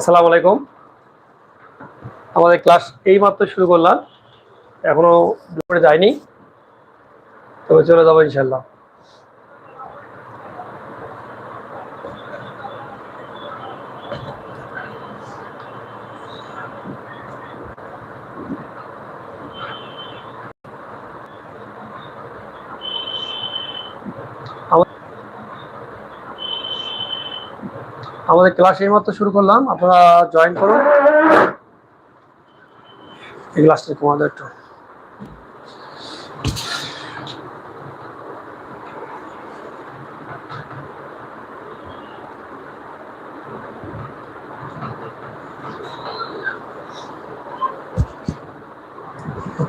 আসসালামু আলাইকুম। আমাদের ক্লাস এই মাত্র শুরু করলাম। এখনও দুপুরে যায়নি। তবে চলে যাব ইনশাল্লাহ আমাদের ক্লাস এই মাত্র শুরু করলাম। আপনারা জয়েন করুন। এই ক্লাসটা তোমাদের একটু।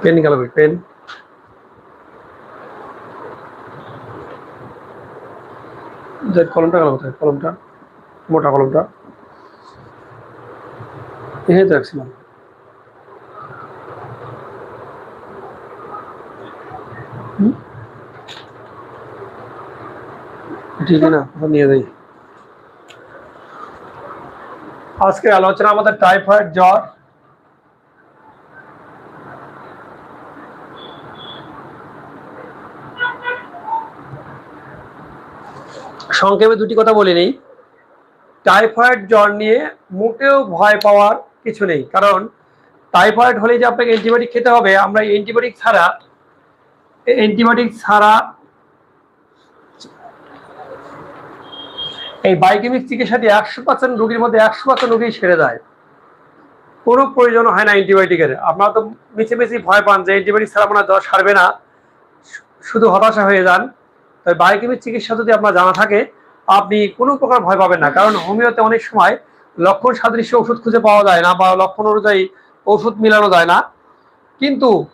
পেন নিকালো পেন কলমটা গেল কোথায়? কলমটা। মোটা কলমটা। এখানে তো রাখছিলাম? ঠিক না নিয়ে যাই। আজকে আলোচনা আমাদের টাইফয়েড জ্বর। সংক্ষেপে দুটি কথা বলে নেই। টাইফয়েড জ্বর নিয়ে মোটেও ভয় পাওয়ার কিছু নেই। কারণ টাইফয়েড হলে যে আপনাকে অ্যান্টিবায়োটিক খেতে হবে, আমরা অ্যান্টিবায়োটিক ছাড়া অ্যান্টিবায়োটিক ছাড়া এই বায়োকেমিক চিকিৎসা দিয়ে একশো পার্সেন্ট রোগীর মধ্যে একশো পার্সেন্ট রোগী সেরে যায়। কোনো প্রয়োজন হয় না অ্যান্টিবায়োটিকের আপনারা তো মিছে মিছি ভয় পান যে অ্যান্টিবায়োটিক ছাড়া আপনার জ্বর সারবে না শুধু হতাশা হয়ে যান। তাই বায়োকেমিক চিকিৎসা যদি আপনার জানা থাকে আপনি কোনো প্রকার ভয় পাবেন না। কারণ হোমিওতে অনেক সময় লক্ষণ সাদৃশ্য ওষুধ খুঁজে পাওয়া যায় না বা লক্ষণ অনুযায়ী ওষুধ মিলানো যায় না। কিন্তু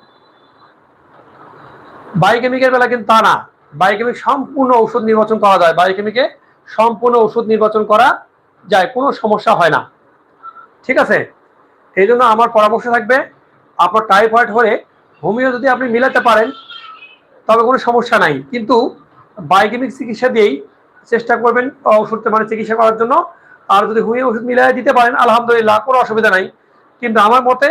বায়োকেমিকের বেলা কিন্তু তা না। বায়োকেমিক সম্পূর্ণ ওষুধ নির্বাচন করা যায়। বায়োকেমিকে সম্পূর্ণ ওষুধ নির্বাচন করা যায়, কোনো সমস্যা হয় না। ঠিক আছে? এই জন্য আমার পরামর্শ থাকবে, আপনার টাইফয়েড হলে হোমিও যদি আপনি মিলাতে পারেন, তবে কোনো সমস্যা নাই। কিন্তু বায়োকেমিক চিকিৎসা দিয়েই চেষ্টা করবেন ওষুধ মানে চিকিৎসা করার জন্য। আর যদি হোমিও ওষুধ মিলাই দিতে পারেন, আলহামদুলিল্লাহ, কোনো অসুবিধা নাই। কিন্তু আমার মতে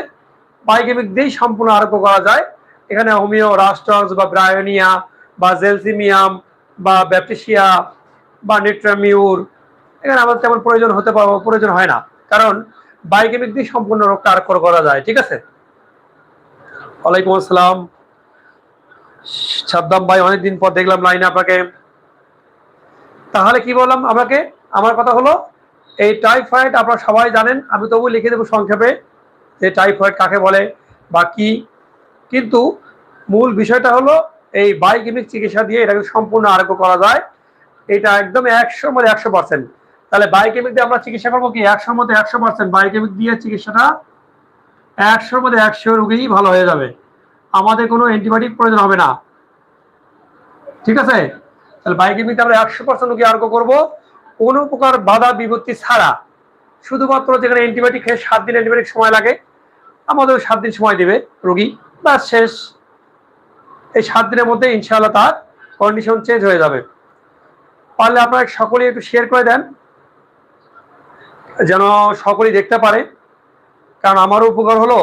বায়োকেমিক দিয়েই সম্পূর্ণ আরোগ্য করা যায়। এখানে হোমিও রাস্টস বা ব্রায়োনিয়া বা জেলসিমিয়াম বা ব্যাপটিসিয়া বা নিট্রামিউর, এখানে আমাদের তেমন প্রয়োজন হতে পারে, প্রয়োজন হয় না। কারণ বায়োকেমিক দিয়ে সম্পূর্ণ রোগটা আরোগ্য করা যায়, ঠিক আছে? ওয়ালাইকুম আসসালাম। সাদ্দাম ভাই, অনেকদিন পর দেখলাম লাইনে আপনাকে। তাহলে কি বললাম আমাকে? আমার কথা হলো, এই টাইফয়েড আপনারা সবাই জানেন, আমি তবু লিখে দেবো সংক্ষেপে যে টাইফয়েড কাকে বলে বা কি। কিন্তু মূল বিষয়টা হলো, এই বায়োকেমিক চিকিৎসা দিয়ে এটাকে সম্পূর্ণ আরোগ্য করা যায়। এটা একদম একশোর মধ্যে একশো পার্সেন্ট তাহলে বায়োকেমিক দিয়ে আমরা চিকিৎসা করব কি? একশোর মধ্যে একশো পার্সেন্ট বায়োকেমিক দিয়ে চিকিৎসাটা একশোর মধ্যে একশো রোগীই ভালো হয়ে যাবে। আমাদের কোনো অ্যান্টিবায়োটিক প্রয়োজন হবে না। ঠিক আছে? তাহলে বায়োকেমিতে আমরা একশো পার্সেন্ট রোগী আরোগ্য করব? কোনো প্রকার বাধা বিপত্তি ছাড়া। শুধুমাত্র যেখানে অ্যান্টিবায়োটিক খেয়ে সাত দিন অ্যান্টিবায়োটিক সময় লাগে আমাদের সাত দিন সময় দেবে রোগী। ব্যাস শেষ। এই সাত দিনের মধ্যে ইনশাআল্লাহ তার কন্ডিশন চেঞ্জ হয়ে যাবে। পারলে আপনারা সকলেই একটু শেয়ার করে দেন, যেন সকলেই দেখতে পারে। কারণ আমারও উপকার হলো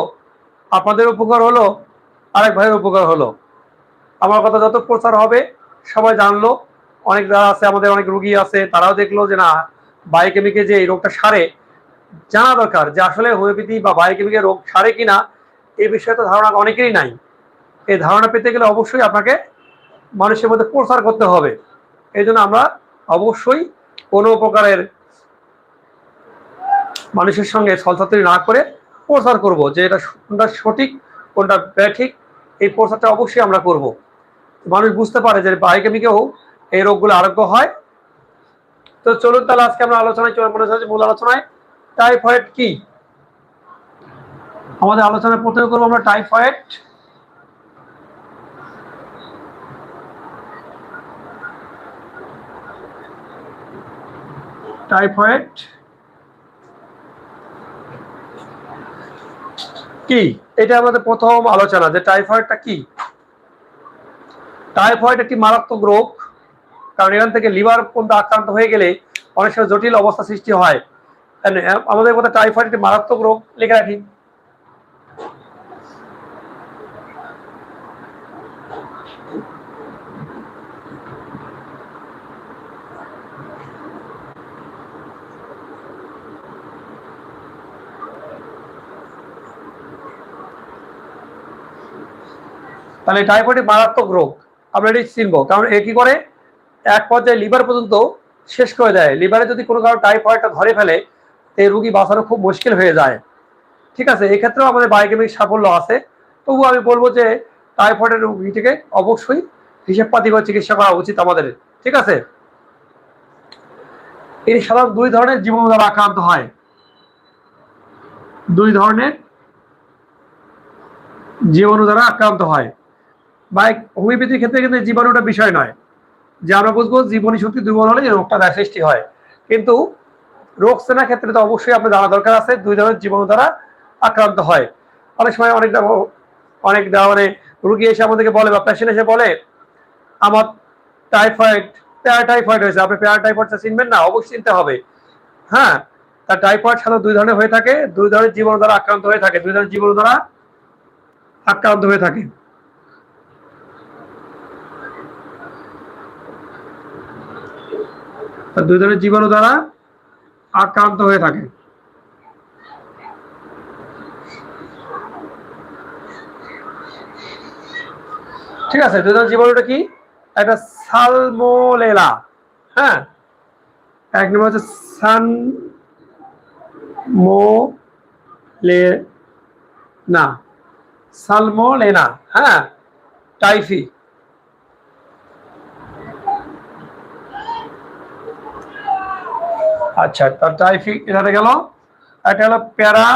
আপনাদের উপকার হলো, আরেক ভাইয়ের উপকার হলো। আমার কথা যত প্রচার হবে, সবাই জানলো। অনেক যারা আছে, আমাদের অনেক রুগী আছে, তারাও দেখল যে না বায়োকেমিকে যে এই রোগটা সারে, জানা দরকার যে আসলে হোমিওপ্যাথি বা বায়োকেমিকে রোগ সারে কিনা এই বিষয়ে তো ধারণা অনেকেরই নাই। এই ধারণা পেতে গেলে অবশ্যই আপনাকে মানুষের মধ্যে প্রচার করতে হবে। এই আমরা অবশ্যই কোনো প্রকারের মানুষের সঙ্গে ছলছাত্রী না করে প্রচার করব যে এটা কোনটা সঠিক, কোনটা ব্যাঠিক, এই প্রচারটা অবশ্যই আমরা করব। মানুষ বুঝতে পারে যে বায়োকেমিকেও এই রোগগুলো আরোগ্য হয়। তো চলুন তাহলে আজকে আমরা আলোচনায় চলে মনে হচ্ছে মূল আলোচনায়। টাইফয়েড কি? আমাদের আলোচনায় প্রথমে করব আমরা টাইফয়েড। টাইফয়েড কি? এটা আমাদের প্রথম আলোচনা যে টাইফয়েডটা কি? টাইফয়েড একটি মারাত্মক রোগ। কারণ এখান থেকে লিভার পর্যন্ত আক্রান্ত হয়ে গেলে অনেক সময় জটিল অবস্থা সৃষ্টি হয়। আমাদের কথা টাইফয়েড একটি মারাত্মক রোগ লিখে রাখি। তাহলে টাইফয়েড মারাত্মক রোগ। আমরা এটি চিনবো। কারণ এ কি করে? এক পর্যায়ে লিভার পর্যন্ত শেষ করে দেয়। লিভারে যদি কোনো কারও টাইফয়েডটা ধরে ফেলে এই রুগী বাঁচানো খুব মুশকিল হয়ে যায়। ঠিক আছে, এক্ষেত্রেও আমাদের বায়োকেমিক সাফল্য আছে। তবু আমি বলব যে টাইফয়েডের রুগীটিকে অবশ্যই হিসেবপাতি করে চিকিৎসা করা উচিত আমাদের। ঠিক আছে? এর সাধারণত দুই ধরনের জীবাণু দ্বারা আক্রান্ত হয়। দুই ধরনের জীবাণু দ্বারা আক্রান্ত হয়। বা হোমিওপ্যাথির ক্ষেত্রে কিন্তু জীবাণুটা বিষয় নয়। যে আমরা বুঝব জীবনী শক্তি দুর্বল হলে রোগটা দেখা সৃষ্টি হয়। কিন্তু রোগ চেনার ক্ষেত্রে তো অবশ্যই আপনার জানা দরকার আছে, দুই ধরনের জীবাণু দ্বারা আক্রান্ত হয়। অনেক সময় অনেক অনেক মানে রুগী এসে আমাদেরকে বলে বা পেশেন্ট এসে বলে, আমার টাইফয়েড প্যারা টাইফয়েড হয়েছে। আপনি প্যারা টাইফয়েডটা চিনবেন না, অবশ্যই চিনতে হবে। হ্যাঁ তার টাইফয়েড সাধারণত দুই ধরনের হয়ে থাকে। দুই ধরনের জীবাণু দ্বারা আক্রান্ত হয়ে থাকে। দুই ধরনের জীবাণু দ্বারা আক্রান্ত হয়ে থাকে। দুই ধরনের জীবাণু দ্বারা আক্রান্ত হয়ে থাকে। ঠিক আছে, দুই ধরনের জীবাণুটা কি? একটা সালমোলেলা। হ্যাঁ? এক নম্বর হচ্ছে সান মো লে না, সালমোলেনা। হ্যাঁ? টাইফি। আচ্ছা তার টাইফি এটাতে গেল। একটা হলো প্যারা।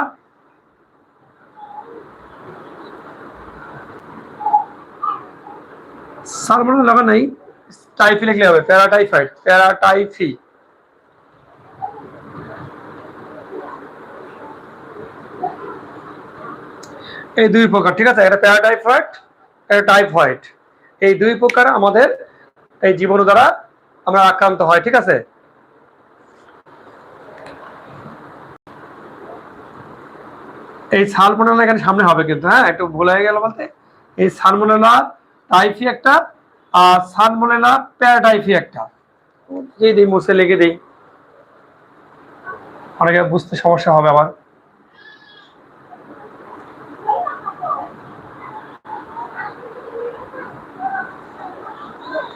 সালমোনেলা লাগা নাই। টাইফি লিখলে হবে প্যারাটাইফাইড প্যারাটাইফি এই দুই প্রকার, ঠিক আছে? এটা প্যারাটাইফয়েড এটা টাইফয়েড এই দুই প্রকার আমাদের এই জীবাণু দ্বারা আমরা আক্রান্ত হয়, ঠিক আছে? এই সালমোনেলা এখানে সামনে হবে কিন্তু হ্যাঁ? একটু ভুল হয়ে গেল বলতে। এই সালমোনেলা টাইফি একটা, আর সালমোনেলা প্যারাটাইফি একটা। যে দিই, মুছে লেগে দিই। অনেকে বুঝতে সমস্যা হবে আবার।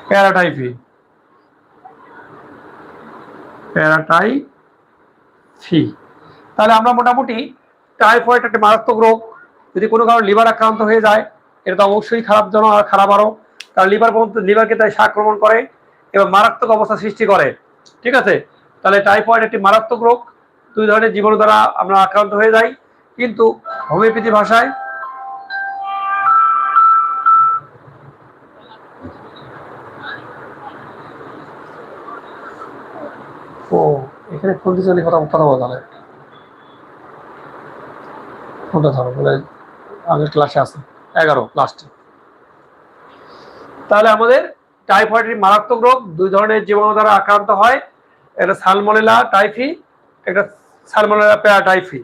প্যারাটাইফি। প্যারাটাইফি। তাহলে আমরা মোটামুটি টাইফয়েড একটা মারাত্মক রোগ। যদি কোনো কারণে লিভার আক্রান্ত হয়ে যায়, এটা তো অবশ্যই খারাপ জন আর খারাপ আরও। কারণ লিভার পর্যন্ত লিভারকে তাই আক্রমণ করে এবং মারাত্মক অবস্থা সৃষ্টি করে। ঠিক আছে? তাহলে টাইফয়েড একটি মারাত্মক রোগ। দুই ধরনের জীবাণু দ্বারা আমরা আক্রান্ত হয়ে যাই। কিন্তু হোমিওপ্যাথি ভাষায় ও, এখানে কোন কথা কথা বলা কোনটা ধরো, বলে আগের ক্লাসে আছে, এগারো লাস্টে তাহলে আমাদের টাইফয়েডের মারাত্মক রোগ, দুই ধরনের জীবাণু দ্বারা আক্রান্ত হয়। একটা সালমোনেলা টাইফি একটা সালমোনেলা প্যারাটাইফি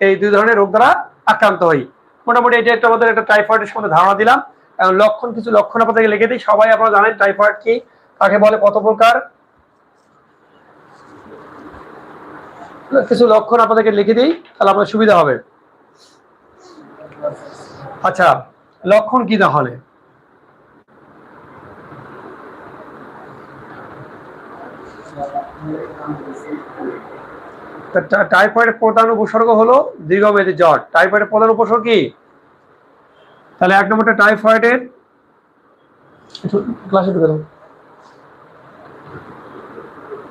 এই দুই ধরনের রোগ দ্বারা আক্রান্ত হই। মোটামুটি এটা একটা আমাদের একটা টাইফয়েডের সম্বন্ধে ধারণা দিলাম। এবং লক্ষণ, কিছু লক্ষণ আপনাদেরকে লিখে দিই। সবাই আপনারা জানেন টাইফয়েড কি, কাকে বলে, কত প্রকার। কিছু লক্ষণ আপনাদেরকে লিখে দিই, তাহলে আপনার সুবিধা হবে। আচ্ছা লক্ষণ কি তাহলে? টাইফয়েডের প্রধান উপসর্গ হলো দীর্ঘমেয়াদী জ্বর। টাইফয়েডের প্রধান উপসর্গ কি? তাহলে এক নম্বরটা টাইফয়েডের ক্লাসে ঢুকে দাও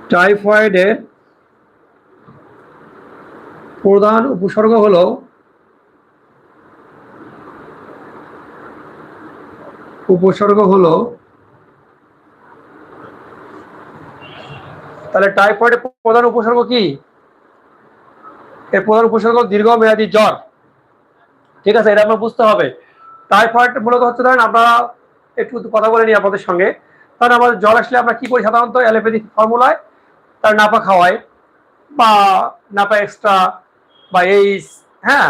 টাইফয়েডের প্রধান উপসর্গ হলো উপসর্গ হলো, তাহলে টাইফয়েডের প্রধান উপসর্গ কি? এর প্রধান উপসর্গ দীর্ঘমেয়াদী জ্বর। ঠিক আছে, এটা আপনার বুঝতে হবে। টাইফয়েড মূলত হচ্ছে ধরেন আমরা একটু কথা বলে নিই আপনাদের সঙ্গে। কারণ আমাদের জ্বর আসলে আমরা কি করি সাধারণত? অ্যালোপ্যাথি ফর্মুলায় তার নাপা খাওয়াই বা নাপা এক্সট্রা বা এইস হ্যাঁ?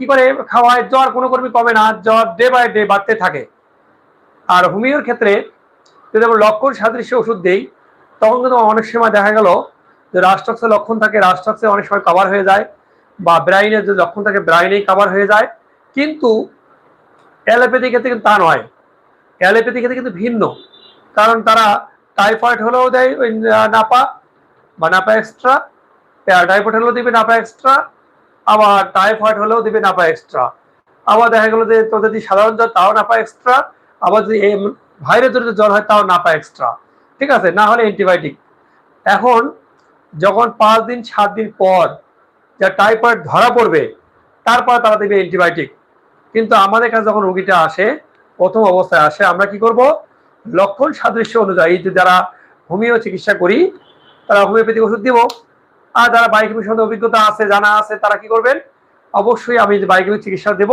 কি করে? খাওয়ায় জ্বর কোনো কর্মী কমে না, জ্বর ডে বাই ডে বাড়তে থাকে। আর হোমিওর ক্ষেত্রে যদি আমরা লক্ষণ সাদৃশ্য ওষুধ দেই, তখন কিন্তু অনেক সময় দেখা গেল যে রাষ্ট্রক্সের লক্ষণ থাকে রাষ্ট্রক্সে অনেক সময় কভার হয়ে যায় বা ব্রাইনের যে লক্ষণ থাকে ব্রাইনেই কভার হয়ে যায়। কিন্তু অ্যালোপ্যাথি ক্ষেত্রে কিন্তু তা নয়। অ্যালোপ্যাথি ক্ষেত্রে কিন্তু ভিন্ন। কারণ তারা টাইফয়েড হলেও দেয় ওই নাপা বা নাপা এক্সট্রা টাইফয়েড হলেও দিবে নাপা এক্সট্রা আবার টাইফয়েড হলেও দিবে নাপা এক্সট্রা আবার দেখা গেলো যে তোদের যদি সাধারণ জ্বর, তাও নাপা এক্সট্রা আবার যদি ভাইরাস জনিত জ্বর হয়, তাও নাপা এক্সট্রা ঠিক আছে? না হলে অ্যান্টিবায়োটিক এখন যখন পাঁচ দিন, সাত দিন পর যা টাইফয়েড ধরা পড়বে, তারপর তারা দেবে অ্যান্টিবায়োটিক কিন্তু আমাদের কাছে যখন রুগীটা আসে, প্রথম অবস্থায় আসে, আমরা কি করব? লক্ষণ সাদৃশ্য অনুযায়ী যে যারা হোমিও চিকিৎসা করি, তারা হোমিওপ্যাথিক ওষুধ দিব। আর যারা বায়োকেমিক সম্বন্ধে অভিজ্ঞতা আছে, জানা আছে, তারা কি করবেন? অবশ্যই আমি বায়োকেমিক চিকিৎসা দেব।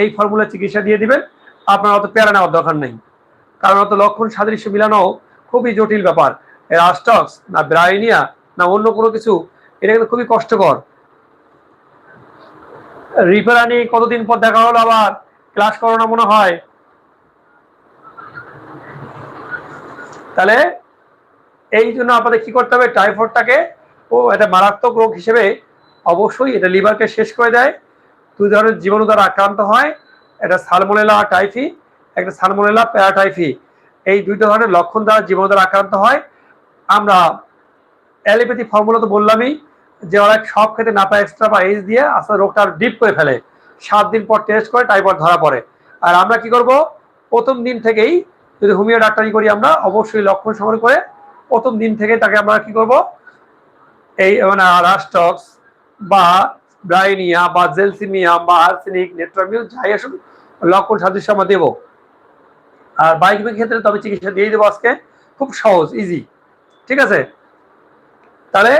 এই ফর্মুলা চিকিৎসা দিয়ে দিবেন। আপনার অত প্যারা নেওয়ার দরকার নেই। কারণ অত লক্ষণ সাদৃশ্য মিলানো খুবই জটিল ব্যাপার। রাস্টক্স না ব্রাইনিয়া না অন্য কোনো কিছু, এটা কিন্তু খুবই কষ্টকর। রিপেয়ারানি কতদিন পর দেখা হলো আবার? ক্লাস করোনা মনে হয়? তাহলে এই জন্য আপনাদের কি করতে হবে? টাইফয়েডটাকে ও এটা মারাত্মক রোগ হিসেবে অবশ্যই এটা লিভারকে শেষ করে দেয়। দুই ধরনের জীবাণু দ্বারা আক্রান্ত হয়। এটা সালমোনেলা টাইফি, একটা সালমোনেলা প্যারাটাইফি। এই দুইটা ধরনের লক্ষণ দ্বারা জীবাণু দ্বারা আক্রান্ত হয়। আমরা অ্যালোপ্যাথি ফর্মুলা তো বললামই যে ওরা সব ক্ষেত্রে নাপা এক্সট্রা বা এইচ দিয়ে আসলে রোগটা ডিপ করে ফেলে। সাত দিন পর টেস্ট করে টাইফয়েড ধরা পড়ে। আর আমরা কি করব? প্রথম দিন থেকেই যদি হোমিও ডাক্তারি করি আমরা, অবশ্যই লক্ষণ সংগ্রহ করে প্রথম দিন থেকে তাকে আমরা কি করব? এই মানে রাস্টক্স বা ব্রাইনিয়া বা জেলসিমিয়া বা আর্সেনিক নেট্রামিউ যাই আসুন লক্ষণ সাদৃশ্য আমরা দেবো। আর বাইক ক্ষেত্রে তবে চিকিৎসা দিয়ে দেবো আজকে। খুব সহজ ইজি ঠিক আছে? তাহলে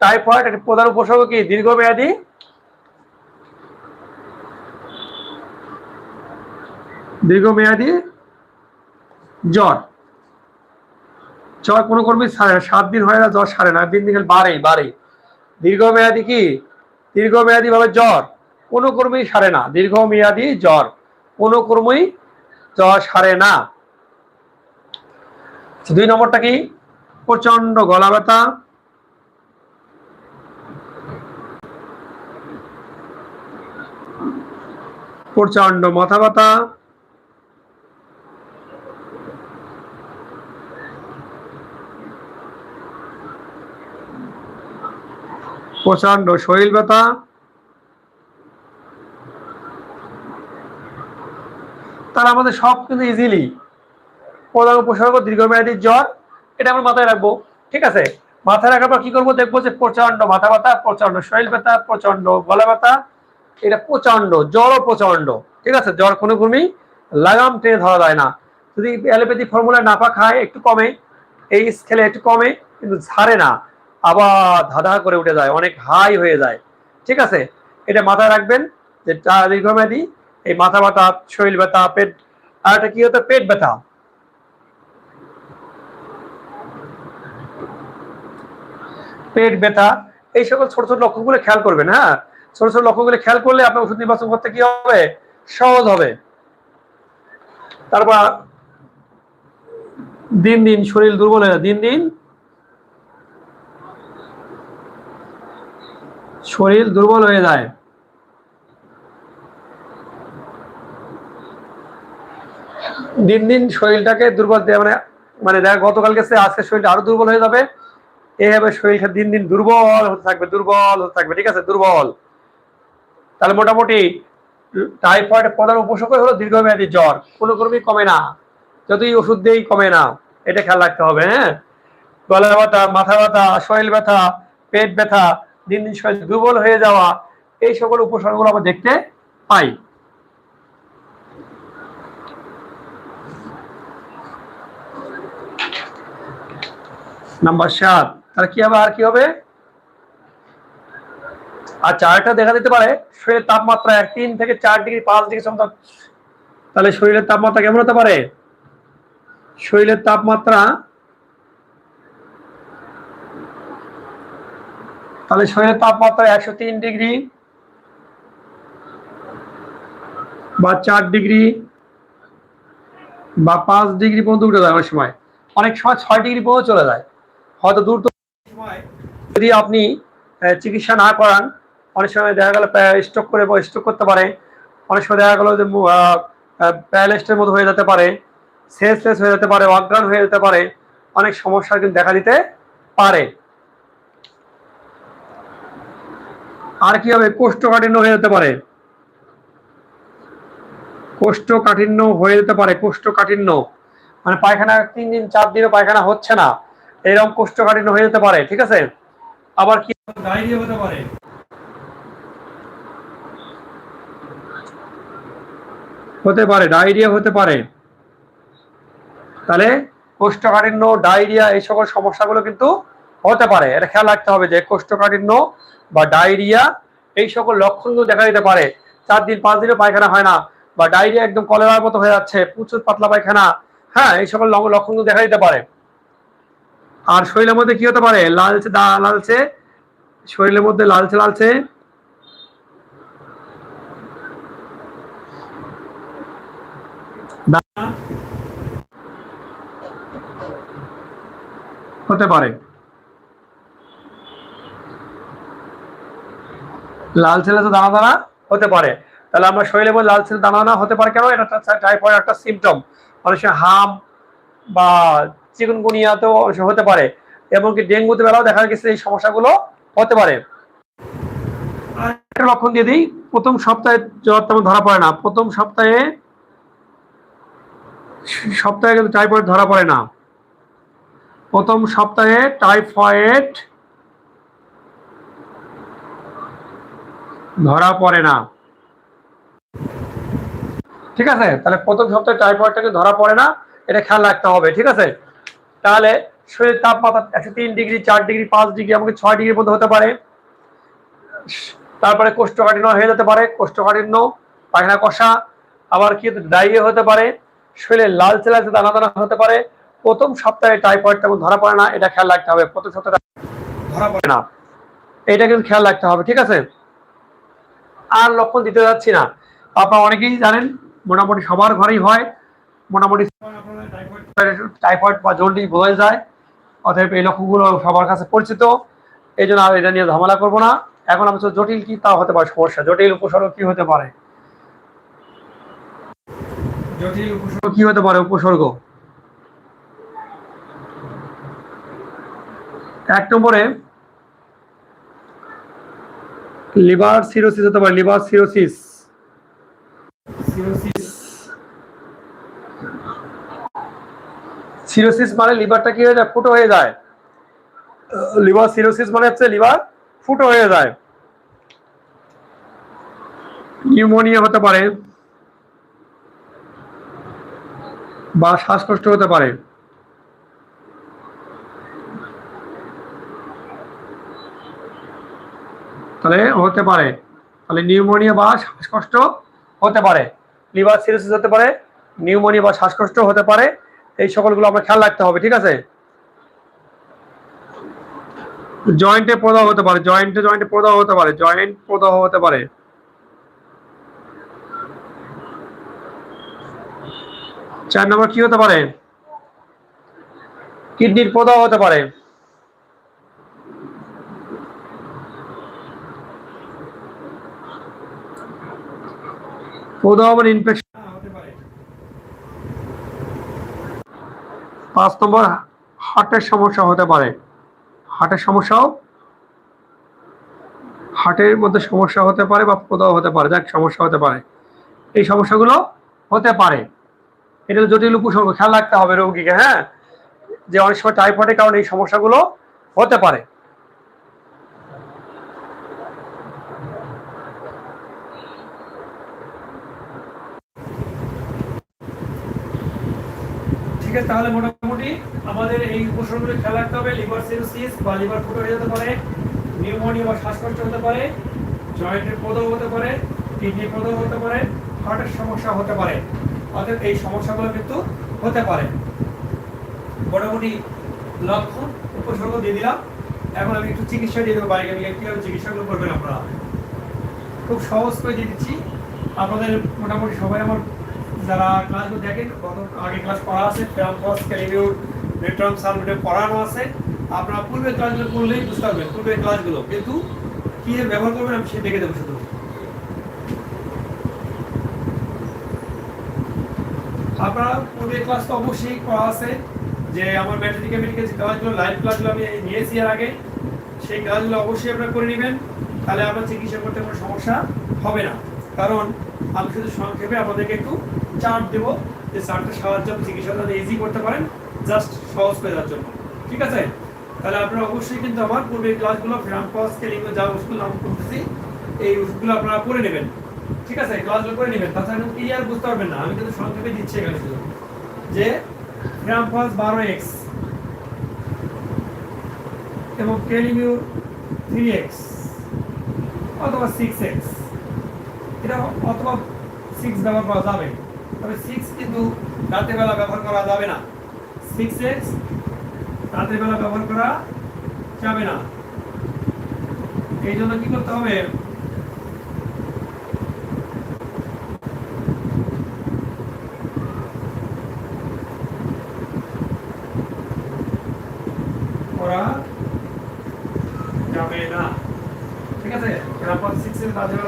টাইফয়েড একটা প্রধান উপসর্গ কি? দীর্ঘমেয়াদী? দীর্ঘমেয়াদী জ্বর। জ্বর কোনো কর্মী সাত দিন হয় না, জ্বর সারে না। দিন দিন বাড়ে বাড়ে। দীর্ঘমেয়াদী কি? দীর্ঘমেয়াদী ভাবে জ্বর কোনো কর্মী সারে না। দীর্ঘমেয়াদী জ্বর। কোনো কর্মী জ্বর সারে না। দুই নম্বরটা কি? প্রচণ্ড গলা ব্যথা। প্রচণ্ড মাথা ব্যথা। প্রচণ্ড শরীর ব্যথা। তারা আমাদের সব কিন্তু ইজিলি প্রধান উপসর্গ দীর্ঘমেয়াদী জ্বর, এটা আমরা মাথায় রাখব, ঠিক আছে? মাথায় রাখার পর কি করব? দেখব যে প্রচণ্ড মাথা ব্যথা প্রচণ্ড শরীর ব্যথা প্রচণ্ড গলা ব্যথা, এটা প্রচণ্ড জ্বরও প্রচণ্ড ঠিক আছে? জ্বর কোনো কর্মী লাগাম টেনে ধরা যায় না। যদি অ্যালোপ্যাথি ফর্মুলা নাপা খায় একটু কমে, এই স্কেলে একটু কমে, কিন্তু ছাড়ে না, আবার ধাঁধা করে উঠে যায়, অনেক হাই হয়ে যায়, ঠিক আছে? এটা মাথায় রাখবেন যে দীর্ঘমেয়াদী এই মাথা ব্যথা, শরীর ব্যথা, পেট, আর একটা কি হতো? পেট ব্যথা। পেট ব্যথা, এই সকল ছোট ছোট লক্ষণগুলো খেয়াল করবেন হ্যাঁ? ছোট ছোট লক্ষণগুলো খেয়াল করলে আপনার ওষুধ নির্বাচন করতে কি হবে? সহজ হবে। তারপর দিন দিন শরীর দুর্বল হয়ে দিন দিন শরীর দুর্বল হয়ে যায়। দিন দিন শরীরটাকে দুর্বল মানে মানে দেখা গতকাল গেছে আজকে শরীরটা আরও দুর্বল হয়ে যাবে। এইভাবে শরীরটা দিন দিন দুর্বল হতে থাকবে, দুর্বল হতে থাকবে, ঠিক আছে? দুর্বল। তাহলে মোটামুটি টাইফয়েড প্রধান উপসর্গ হলো দীর্ঘমেয়াদী জ্বর। কোনো ক্রমেই কমে না। যতই ওষুধ দিয়েই কমে না, এটা খেয়াল রাখতে হবে হ্যাঁ? গলা ব্যথা, মাথা ব্যথা, শরীর ব্যথা, পেট ব্যথা, দিন দিন শরীর দুর্বল হয়ে যাওয়া, এই সকল উপসর্গগুলো আমরা দেখতে পাই। নাম্বার সাত। তাহলে কি হবে? আর কি হবে? আর চারটা দেখা দিতে পারে। শরীরের তাপমাত্রা এক, তিন থেকে চার ডিগ্রি, পাঁচ ডিগ্রি সমতা তাহলে শরীরের তাপমাত্রা কেমন হতে পারে? শরীরের তাপমাত্রা তাহলে শরীরের তাপমাত্রা একশো তিন ডিগ্রি বা চার ডিগ্রি বা পাঁচ ডিগ্রি পর্যন্ত উঠে যায় অনেক সময়। অনেক সময় ছয় ডিগ্রি পর্যন্ত চলে যায়। হয়তো দূর সময় যদি আপনি চিকিৎসা না করান, অনেক সময় দেখা গেল স্ট্রোক করে স্ট্রোক করতে পারে। অনেক সময় দেখা গেলো যে প্যারালাইস্টের মতো হয়ে যেতে পারে সেন্সলেস হয়ে যেতে পারে, অজ্ঞান হয়ে যেতে পারে, অনেক সমস্যা কিন্তু দেখা দিতে পারে। আর কি হবে? কোষ্ঠকাঠিন্য হয়ে যেতে পারে। কোষ্ঠকাঠিন্য হয়ে যেতে পারে, কোষ্ঠকাঠিন্য। মানে পায়খানা তিন দিন, চার দিনও পায়খানা হচ্ছে না। এরকম কোষ্ঠকাঠিন্য হয়ে যেতে পারে ঠিক আছে? আবার কি? ডায়রিয়া হতে পারে। হতে পারে ডায়রিয়া হতে পারে। তাহলে কোষ্ঠকাঠিন্য ডায়রিয়া এই সকল সমস্যাগুলো কিন্তু হতে পারে। এটা খেয়াল রাখতে হবে যে কোষ্ঠকাঠিন্য বা ডায়রিয়া এই সকল লক্ষণগুলো দেখা দিতে পারে। চার দিন পাঁচ দিনে পায়খানা হয় না বা ডায়রিয়া একদম কলেরার মতো হয়ে যাচ্ছে প্রচুর পাতলা পায়খানা। হ্যাঁ এই সকল লক্ষণগুলো দেখা দিতে পারে। আর শরীরের মধ্যে কি হতে পারে? লালচে দা- লালচে? শরীরের মধ্যে লালচে লালচে? হতে পারে। লাল ছেলে তো দানা দানা হতে পারে। তাহলে আমরা শরীরে মধ্যে লাল ছেলে দানা দানা হতে পারে কেন? এটা টাইফয়েড একটা সিমটম সময় হাম বা চিকুনগুনিয়াতেও হতে পারে, এমনকি ডেঙ্গুতে বেলাও দেখা গেছে এই সমস্যাগুলো হতে পারে। লক্ষণ দিয়ে দিই, প্রথম সপ্তাহে জ্বর তেমন ধরা পড়ে না, প্রথম সপ্তাহে সপ্তাহে কিন্তু টাইফয়েড ধরা পড়ে না। প্রথম সপ্তাহে টাইফয়েড ধরা পড়ে না। ঠিক আছে? তাহলে প্রথম সপ্তাহে টাইফয়েডটাকে ধরা পড়ে না, এটা খেয়াল রাখতে হবে, ঠিক আছে? তাহলে শরীরের তাপমাত্রা একশো তিন ডিগ্রি, চার ডিগ্রি, পাঁচ ডিগ্রি, এমনকি ছয় ডিগ্রির মধ্যে হতে পারে। তারপরে কোষ্ঠকাঠিন্য হয়ে যেতে পারে, কোষ্ঠকাঠিন্য, পায়খানা কষা, আবার কি ডায়রিয়া হতে পারে শরীরে লাল চেলাচে দানা দানা হতে পারে, প্রথম সপ্তাহে টাইফয়েড তেমন ধরা পড়ে না, এটা খেয়াল রাখতে হবে। প্রথম সপ্তাহে ধরা পড়ে না। এটা কিন্তু খেয়াল রাখতে হবে, ঠিক আছে? আর লক্ষণ দিতে যাচ্ছি না। আপনারা অনেকেই জানেন, মোটামুটি সবার ঘরেই হয়। মোটামুটি টাইফয়েড বা জন্ডিস বোঝা যায়। অতএব এই লক্ষণগুলো সবার কাছে পরিচিত। এই জন্য আর এটা নিয়ে ঝামেলা করব না। এখন আমি জটিল কি তা হতে পারে সমস্যা। জটিল উপসর্গ কি হতে পারে? জটিল উপসর্গ কি হতে পারে উপসর্গ? এক নম্বরে লিভার সিরোসিস হতে পারে লিভার সিরোসিস। সিরোসিস মানে লিভারটা কি হয়ে যায়? ফুটো হয়ে যায়। লিভার সিরোসিস মানে হচ্ছে লিভার ফুটো হয়ে যায়। নিউমোনিয়া হতে পারে বা শ্বাসকষ্ট হতে পারে। তাহলে হতে পারে। তাহলে নিউমোনিয়া বা শ্বাসকষ্ট হতে পারে। লিভার সিরোসিস হতে পারে, নিউমোনিয়া বা শ্বাসকষ্ট হতে পারে এই সকলগুলো আমরা খেয়াল রাখতে হবে, ঠিক আছে? জয়েন্টে প্রদাহ হতে পারে জয়েন্টে জয়েন্টে প্রদাহ হতে পারে জয়েন্ট প্রদাহ হতে পারে। চার নম্বর কি হতে পারে? কিডনির প্রদাহ হতে পারে। প্রদাহ মানে ইনফেকশন হতে পারে পাঁচ নম্বর হার্টের সমস্যা হতে পারে। হার্টের সমস্যাও হার্টের মধ্যে সমস্যা হতে পারে বা কোথাও হতে পারে, যাক, সমস্যা হতে পারে। এই সমস্যাগুলো হতে পারে। এটা জটিল উপসর্গ। খেয়াল রাখতে হবে রোগীকে হ্যাঁ? যে অনেক সময় টাইফয়েডের কারণে এই সমস্যাগুলো হতে পারে। আছে তাহলে মোটামুটি আমাদের এই উপসর্গগুলো খেয়াল রাখতে হবে। লিভার সিরোসিস বা লিভার ফুটো হয়ে যেতে পারে, নিউমোনিয়া বা শ্বাসকষ্ট হতে পারে, জয়েন্টের প্রদাহ হতে পারে কিডনি প্রদাহ হতে পারে, হার্টের সমস্যা হতে পারে। অর্থাৎ এই সমস্যাগুলো কিন্তু হতে পারে। মোটামুটি লক্ষণ উপসর্গ দিয়ে দিলাম। এখন আমি একটু চিকিৎসা দিয়ে দেবো বাইরে গেলে কীভাবে চিকিৎসাগুলো করবেন আপনারা? খুব সহজ করে দিয়ে দিচ্ছি। আপনাদের মোটামুটি সবাই আমার যারা ক্লাসগুলো দেখেন, গত আগে ক্লাস করা আছে ফ্যামফস ক্যালিমিউর নেট্রাম সালমিটে পড়ানো আছে। আপনারা পূর্বের ক্লাসগুলো করলেই বুঝতে পারবেন, পূর্বের ক্লাসগুলো কিন্তু কী ব্যবহার করবেন, আমি সে দেখে দেবো শুধু। আপনারা পূর্বের ক্লাস তো অবশ্যই করা আছে, যে আমার ম্যাট্রিক মেডিকেল যে ক্লাসগুলো লাইভ ক্লাসগুলো আমি নিয়েছি এর আগে, সেই ক্লাসগুলো অবশ্যই আপনারা করে নেবেন। তাহলে আপনার চিকিৎসা করতে কোনো সমস্যা হবে না। কারণ, আমি শুধু সংক্ষেপে আপনাদেরকে একটু চার্ট দেবো, যে চার্টের সাহায্যে আপনি চিকিৎসাটা ইজি করতে পারেন জাস্ট সহজ করে দেওয়ার জন্য। ঠিক আছে? তাহলে আপনারা অবশ্যই কিন্তু আমার পূর্বের ক্লাসগুলো ফ্রামপাস স্কেলিং যা ওষুধগুলো আমি করতেছি, এই ওষুধগুলো আপনারা করে নেবেন। ঠিক আছে? ক্লাসগুলো করে নেবেন। তাছাড়া ক্লিয়ার বুঝতে পারবেন না। আমি কিন্তু সংক্ষেপে দিচ্ছি এখানে শুধু। যে ফ্রামপাস বারো এক্স এবং কেলিমিউ থ্রি এক্স অথবা সিক্স এক্স এটা অথবা সিক্স ব্যবহার করা যাবে। তবে সিক্স কিন্তু রাতের বেলা ব্যবহার করা যাবে না। সিক্স এক্স রাতের বেলা ব্যবহার করা যাবে না। এই জন্য কি করতে হবে?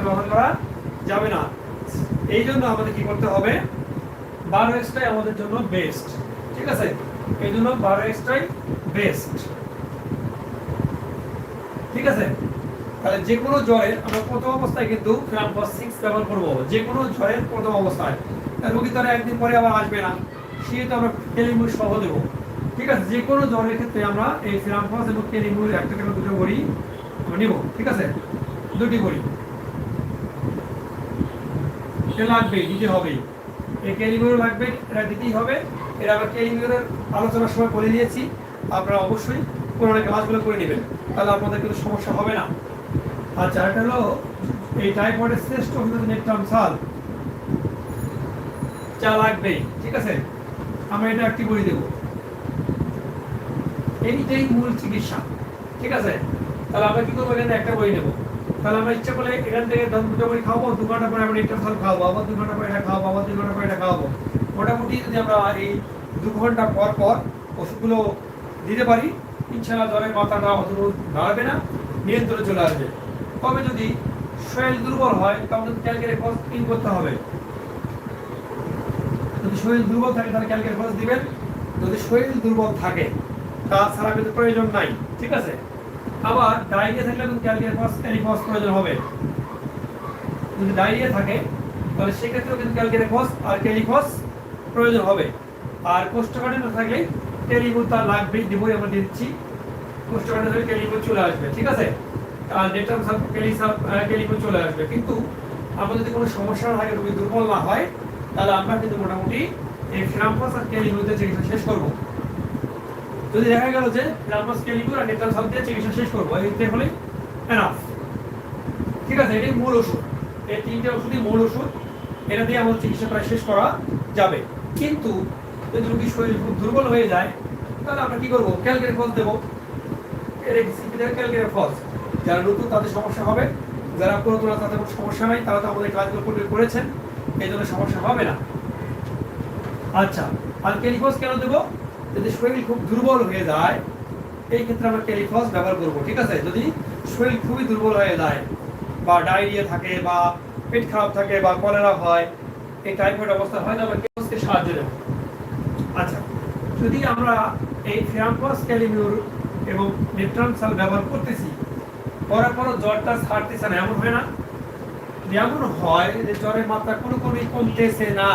ব্যবহার করা যাবে না। এই জন্য আমাদের কি করতে হবে? বারো এক্সটাই আমাদের জন্য বেস্ট ঠিক আছে? এই জন্য বারো এক্সটাই বেস্ট ঠিক আছে? তাহলে যে কোনো আমরা প্রথম অবস্থায় কিন্তু সিক্স ব্যবহার করব। যে কোনো প্রথম অবস্থায়। রোগী তারা একদিন পরে আবার আসবে না। সেহেতু আমরা সহ দেবো। ঠিক আছে? যে কোনো জ্বরের ক্ষেত্রে আমরা এই ফ্রাম্পাস এবং টেলিমুর একটা থেকে দুটো আমরা নিব। ঠিক আছে? দুটি এটা লাগবে দিতে হবে এই ক্যালিমিউর লাগবে এটা দিতেই হবে। এটা আমরা ক্যালিমিউরের আলোচনার সময় বলে দিয়েছি, আপনারা অবশ্যই পুরোনো ক্লাসগুলো করে নেবেন। তাহলে আপনাদের কিন্তু সমস্যা হবে না। আচ্ছা এটা হলো, এই টাইফয়েডের শ্রেষ্ঠ ওষুধ নেট্রাম সাল। যা লাগবে ঠিক আছে? আমরা এটা একটি বই দেব। এইটাই মূল চিকিৎসা, ঠিক আছে? তাহলে আমরা কি করব এখানে? একটা বই নেব। তাহলে আমরা ইচ্ছা করলে এখান থেকে দশ দুটো করে দু ঘণ্টা পরে আমরা ফল খাওয়াবো, আবার দু ঘণ্টা পরে এটা খাওয়াবো, আবার দু ঘণ্টা পরে এটা খাওয়াবো। মোটামুটি যদি আমরা এই দু ঘণ্টা পর পর ওষুধগুলো দিতে পারি ইনশাল্লাহ জ্বরের মাথাটা অত দাঁড়াবে না, নিয়ন্ত্রণে চলে আসবে। তবে যদি শরীর দুর্বল হয়, তখন ক্যালকের খরচ ইন করতে হবে। যদি শরীর দুর্বল থাকে, তাহলে ক্যালকের খরচ দিবেন। যদি শরীর দুর্বল থাকে, তাছাড়া কিন্তু প্রয়োজন নাই, ঠিক আছে? আবার ডায়রিয়া থাকলে কিন্তু ক্যালকেফস ক্যালিফস প্রয়োজন হবে। যদি ডায়রিয়া থাকে, তাহলে সেক্ষেত্রেও কিন্তু ক্যালকেফস আর ক্যালিফস প্রয়োজন হবে। আর কোষ্ঠকাঠিন্য থাকলে টেলিবুল তার লাগবেই দেবই আমরা দিচ্ছি। কোষ্ঠকাঠিন্য থাকলে টেলিবুল চলে আসবে, ঠিক আছে? আর ডেটাম সাব ক্যালিসাব টেলিবুল চলে আসবে। কিন্তু আমাদের যদি কোনো সমস্যা থাকে, রোগী দুর্বল না হয়, তাহলে আমরা কিন্তু মোটামুটি এই ফ্রাম্পাস আর ক্যালিবুলতে চিকিৎসা শেষ করব। যদি দেখা গেল যে কেলিকুর আর নেটাল সাল দিয়ে চিকিৎসা শেষ করব, এতে হলে এনাফ ঠিক আছে, এটাই মূল ওষুধ। এই তিনটে ওষুধই মূল ওষুধ। এটা দিয়ে আমাদের চিকিৎসা প্রায় শেষ করা যাবে। কিন্তু যদি রোগীর শরীর খুব দুর্বল হয়ে যায়, তাহলে আমরা কি করব? ক্যালকের ফলস দেবো। ক্যালকের ফলস। যারা নতুন, তাদের সমস্যা হবে। যারা পুরাতন, তাদের সমস্যা নাই। তারা তো আমাদের কাজগুলো করবে করেছেন। এই জন্য সমস্যা হবে না। আচ্ছা আর ক্যালিফস কেন দেবো? যদি শরীর খুব দুর্বল হয়ে যায়, এই ক্ষেত্রে আমরা টেলিফস ব্যবহার করব, ঠিক আছে? যদি শরীর খুবই দুর্বল হয়ে যায়, বা ডায়রিয়া থাকে, বা পেট খারাপ থাকে, বা কলেরা হয়, এই টাইফয়েড অবস্থা হয় না, আমরা টেলিফসকে সাহায্য দেব আচ্ছা যদি আমরা এই ফ্রাম্পাস ক্যালিমিউর এবং নেট্রামসাল ব্যবহার করতেছি, করার পরও জ্বরটা ছাড়তেছে না, এমন হয় না? এমন হয় যে জ্বরের মাত্রা কোনো কোনোই কমতেছে না,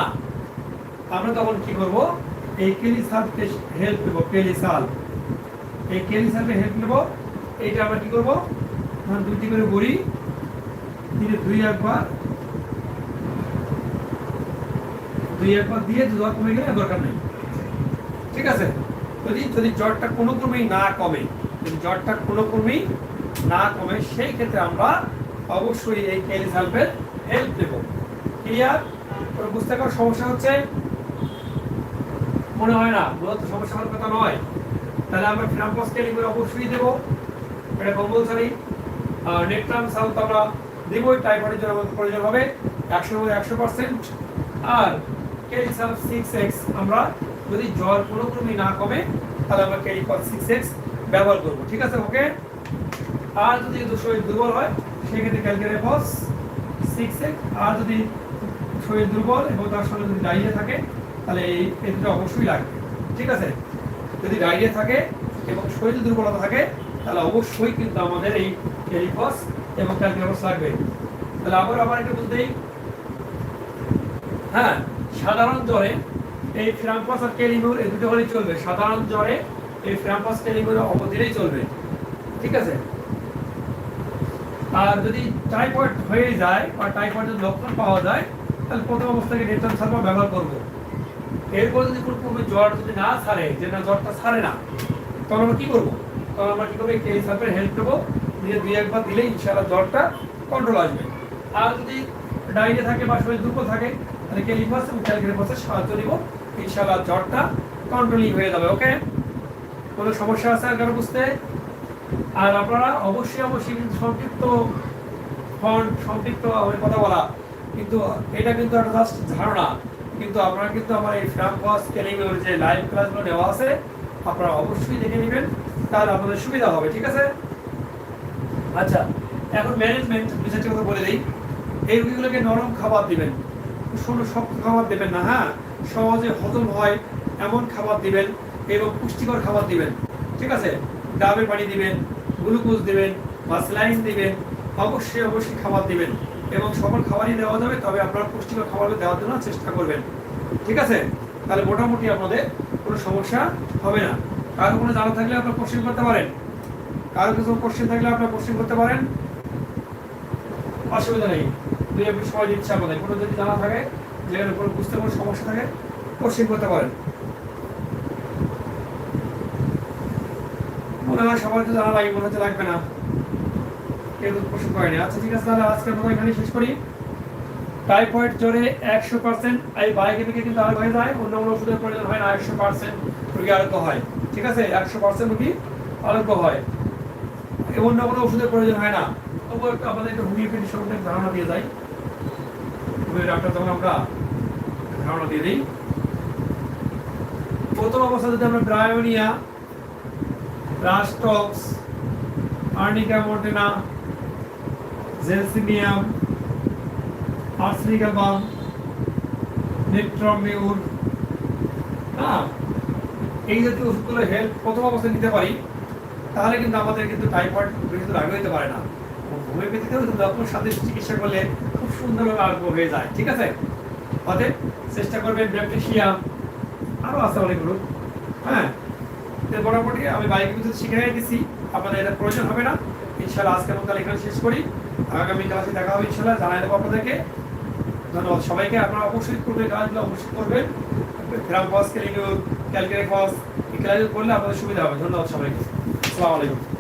আমরা তখন কি করব? এই কেলিসালকে হেল্প নেব কেলিসাল এই কেলিসালকে হেল্প নেব, এইটা আমরা কি করব? ধর দুটি করে বড়ি দিনে দুই একবার দুই একবার দিয়ে জ্বর কমে গেলে দরকার নেই। ঠিক আছে? যদি যদি জ্বরটা কোনো ক্রমেই না কমে, যদি জ্বরটা কোনো ক্রমেই না কমে, সেই ক্ষেত্রে আমরা অবশ্যই এই কেলিসালফের হেল্প নেব। ক্লিয়ার বুঝতে পারার সমস্যা হচ্ছে? মনে হয় না, মূলত সমস্যা হওয়ার কথা নয়। তাহলে আমরা ফ্রাম্পাস ক্যালিমিউর অবশ্যই দেবো। এটা কম্পালসারি নেট্রাম সাউথ আমরা দেবই টাইফয়েডের জন্য আমাদের প্রয়োজন হবে। একশোর মধ্যে একশো পার্সেন্ট আর কেরিসাল সিক্স এক্স আমরা যদি জ্বর কোনো না কমে, তাহলে আমরা কেরিকল সিক্স এক্স ব্যবহার করব। ঠিক আছে, ওকে? আর যদি শরীর দুর্বল হয়, সেক্ষেত্রে ক্যালকুলেট ফস সিক্স এক্স আর যদি শরীর দুর্বল এবং তার সঙ্গে যদি ডায়রিয়া থাকে তাহলে এই এটা অবশ্যই লাগবে। ঠিক আছে? যদি ডায়রিয়া থাকে এবং শরীর দুর্বলতা থাকে, তাহলে অবশ্যই কিন্তু আমাদের এই টেলিফস এবং ক্যালকুলাস লাগবে। তাহলে আবার আবার এটা বলতেই হ্যাঁ সাধারণ জ্বরে এই ফ্রাম্পাস আর কেলিমুর এই দুটো হলেই চলবে। সাধারণ জ্বরে এই ফ্রাম্পাস কেলিমুর অবধিরেই চলবে। ঠিক আছে? আর যদি টাইফয়েড হয়ে যায় বা টাইফয়েডের লক্ষণ পাওয়া যায়, তাহলে প্রথম অবস্থাকে নেট্রাম সালফা ব্যবহার করব। এরপর যদি কোনো পূর্বে জ্বর যদি না ছাড়ে যে না জ্বরটা ছাড়ে না, তখন আমরা কি করব? তখন আমরা কি করব? এই সালফের হেল্প নেব। দিয়ে দুই একবার দিলেই ইনশাআল্লাহ জ্বরটা কন্ট্রোল আসবে। আর যদি ডায়রিয়া থাকে বা শরীর দুর্বল থাকে, তাহলে ক্যালিফাস এবং ক্যালকুলেফাসের সাহায্য নিব। ইনশাআল্লাহ জ্বরটা কন্ট্রোলিং হয়ে যাবে ওকে কোনো সমস্যা আছে আর কারও বুঝতে? আর আপনারা অবশ্যই অবশ্যই কিন্তু সংক্ষিপ্ত ফন্ট সংক্ষিপ্ত কথা বলা। কিন্তু এটা কিন্তু একটা জাস্ট ধারণা। কিন্তু আপনারা কিন্তু আমার এই ফ্রামকস কেলিমের যে লাইভ ক্লাসগুলো নেওয়া আছে, আপনারা অবশ্যই দেখে নেবেন, তাহলে আপনাদের সুবিধা হবে, ঠিক আছে? আচ্ছা এখন ম্যানেজমেন্ট চারটি কথা বলে দিই। এই রুগীগুলোকে নরম খাবার দিবেন শোনো শক্ত খাবার দেবেন না হ্যাঁ? সহজে হজম হয়, এমন খাবার দিবেন এবং পুষ্টিকর খাবার দিবেন, ঠিক আছে? ডাবের পানি দিবেন, গ্লুকোজ দিবেন, বা স্যালাইন দিবেন, অবশ্যই অবশ্যই খাবার দিবেন। এবং সকল খাবারই দেওয়া যাবে, তবে আপনারা পুষ্টিকর খাবারগুলো দেওয়ার জন্য চেষ্টা করবেন। ঠিক আছে? তাহলে মোটামুটি আপনাদের কোনো সমস্যা হবে না। কারও কোনো জানা থাকলে আপনারা কোশ্চেন করতে পারেন। কারও কিছু কোশ্চেন থাকলে আপনারা কোশ্চেন করতে পারেন। অসুবিধা নেই। দুই একটু সময় দিচ্ছে আপনাদের। কোনো যদি জানা থাকে যেখানে কোনো বুঝতে কোনো সমস্যা থাকে কোশ্চেন করতে পারেন। মনে হয় সবার তো জানা লাগে, মনে হচ্ছে লাগবে না। কেউ প্রশ্ন করেনি আচ্ছা ঠিক আছে, তাহলে আজকের মতো এখানে শেষ করি। টাইফয়েড জ্বরে একশো পার্সেন্ট এই বাইকে থেকে কিন্তু আরোগ্য হয়ে যায় অন্য কোনো ওষুধের প্রয়োজন হয় না, একশো পার্সেন্ট রোগী আরোগ্য হয়। ঠিক আছে? একশো পার্সেন্ট রোগী আরোগ্য হয়। অন্য কোনো ওষুধের প্রয়োজন হয় না। তবুও আমাদের একটু হোমিওপ্যাথি সম্বন্ধে ধারণা দিয়ে যাই। ডাক্তার, তখন আমরা ধারণা দিয়ে দিই। প্রথম অবস্থা যদি আমরা bryonia rhus tox arnica montana gelsemium arsenic album natrum mur হ্যাঁ এই জাতীয় ওষুধগুলো হেল্প প্রথম অবস্থায় নিতে পারি, তাহলে কিন্তু আমাদের কিন্তু টাইফয়েড কিন্তু আগে হতে পারে না। হোমিওপ্যাথিতেও আপনার সাথে চিকিৎসা করলে খুব সুন্দরভাবে আরোগ্য হয়ে যায়, ঠিক আছে? অতএব চেষ্টা করবেন ব্যাকটেশিয়াম আরও আছে অনেকগুলো হ্যাঁ? মোটামুটি আমি বাইকে কিন্তু শিখে দিচ্ছি আপনাদের এটা প্রয়োজন হবে না। ইনশাল্লাহ আজকে মতো এখানে শেষ করি। আগামী ক্লাসে দেখা হবে ইনশাল্লাহ জানাই দেবো আপনাদেরকে। ধন্যবাদ সবাইকে, আপনারা অবশ্যই করবে কাজগুলো অবশ্যই করবেন। গ্রাম ফস ক্যালকুলেট ফস এই ক্লাসগুলো করলে আপনাদের সুবিধা হবে। ধন্যবাদ সবাইকে। আসসালামু আলাইকুম।